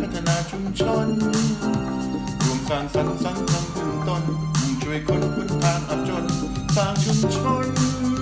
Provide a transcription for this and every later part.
พัฒนาชุมชนรวมสร้างสรรค์สังคมขึ้นตนมุ่งช่วยคนพ้นทางอับจนสร้างชุมชน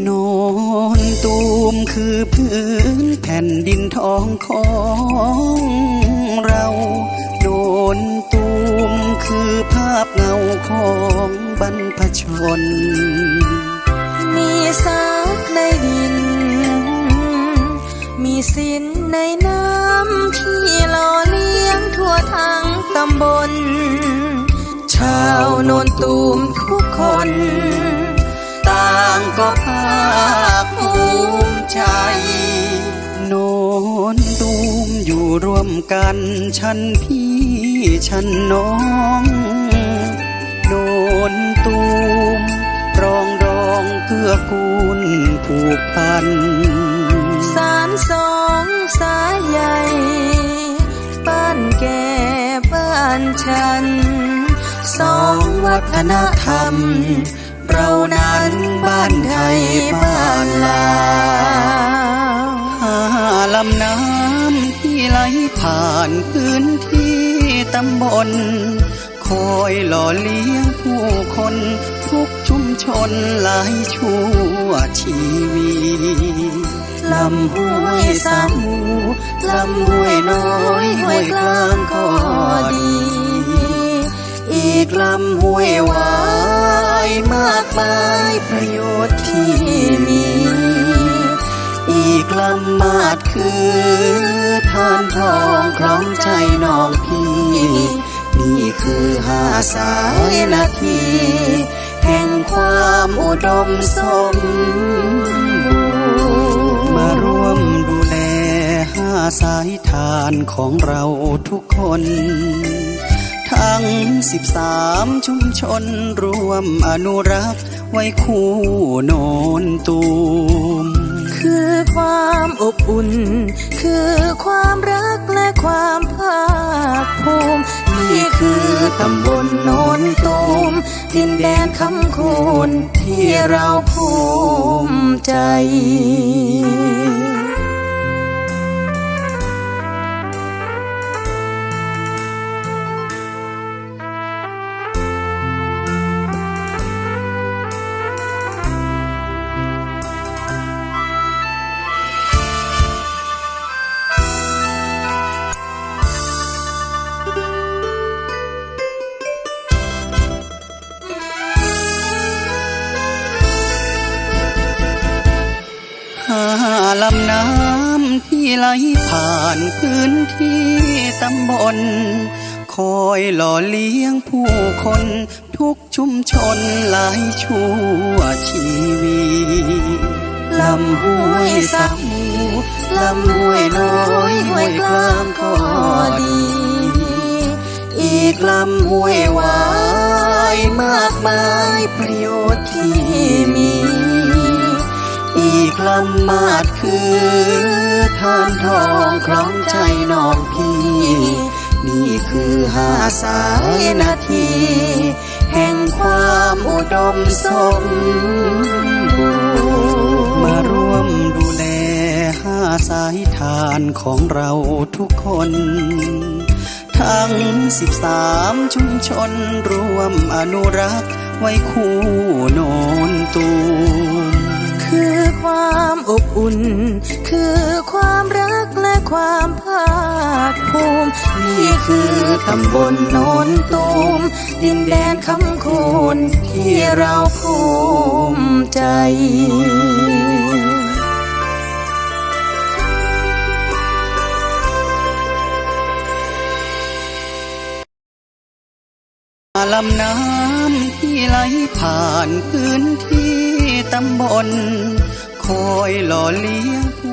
โนนตูมคือพื้นแผ่นดินทองของเราโนนตูมคือภาพเงาของบรรพชน มีซักในดิน มีสินในน้ำที่หล่อเลี้ยงทั่วทั้งตำบล ชาวโนนตูมทุกคน ต่างก็ภ ร่วมกันฉันพี่ฉันน้องโนนตูมรองดองเกื้อกูลผูกพัน สารสองสายใหญ่บ้านแก่บ้านฉัน สองวัฒนธรรม เรานั้นบ้านไทยานพื้นที่ตำบล คอยหล่อเลี้ยงผู้คนทุกชุมชนหลายชั่วชีวีลำห้วยสามูลำห้วยน้อยห้วยกลางก็ดี อีกลำห้วยวายมากมายประโยชน์ที่มี อีกลำมาดคือ นทองคล้องใจน้องพี่ นี่คือหาสายนาที แห่งความอุดมสมบูรณ์มาร่วมดูแลห้าสายทานของเราทุกคน ทั้งสิบสามชุมชนรวมอนุรักษ์ไว้คู่โน อบอุ่น คือความรักและความภาคภูมินี่คือตำบลโนนตูมดินแดนคำคูณที่เราภูมิใจ ลำน้ำที่ไหลผ่านพื้นที่ตำบล คอยหล่อเลี้ยงผู้คนทุกชุมชนหลายชั่วชีวีลำห้วยสามูลำห้วยน้อยห้วยกลางก็ดี อีกลำห้วยวายมากมายประโยชน์ที่มี อีกลำมาดคือทานทองคล้องใจน้องพี่ นี่คือห้าสายนาที แห่งความอุดมสมบูรณ์มาร่วมดูแลห้าสายทานของเราทุกคน ทั้งสิบสามชุมชนรวมอนุรักษ์ไว้คู่โนนตูม คือความอบอุ่น คือความรักและความภาคภูมิ นี่คือตำบลโนนตูม ดินแดนคำคูณที่เราภูมิใจลำน้ำที่ไหลผ่านพื้นที่ ตำบลคอยหล่อเลี้ยง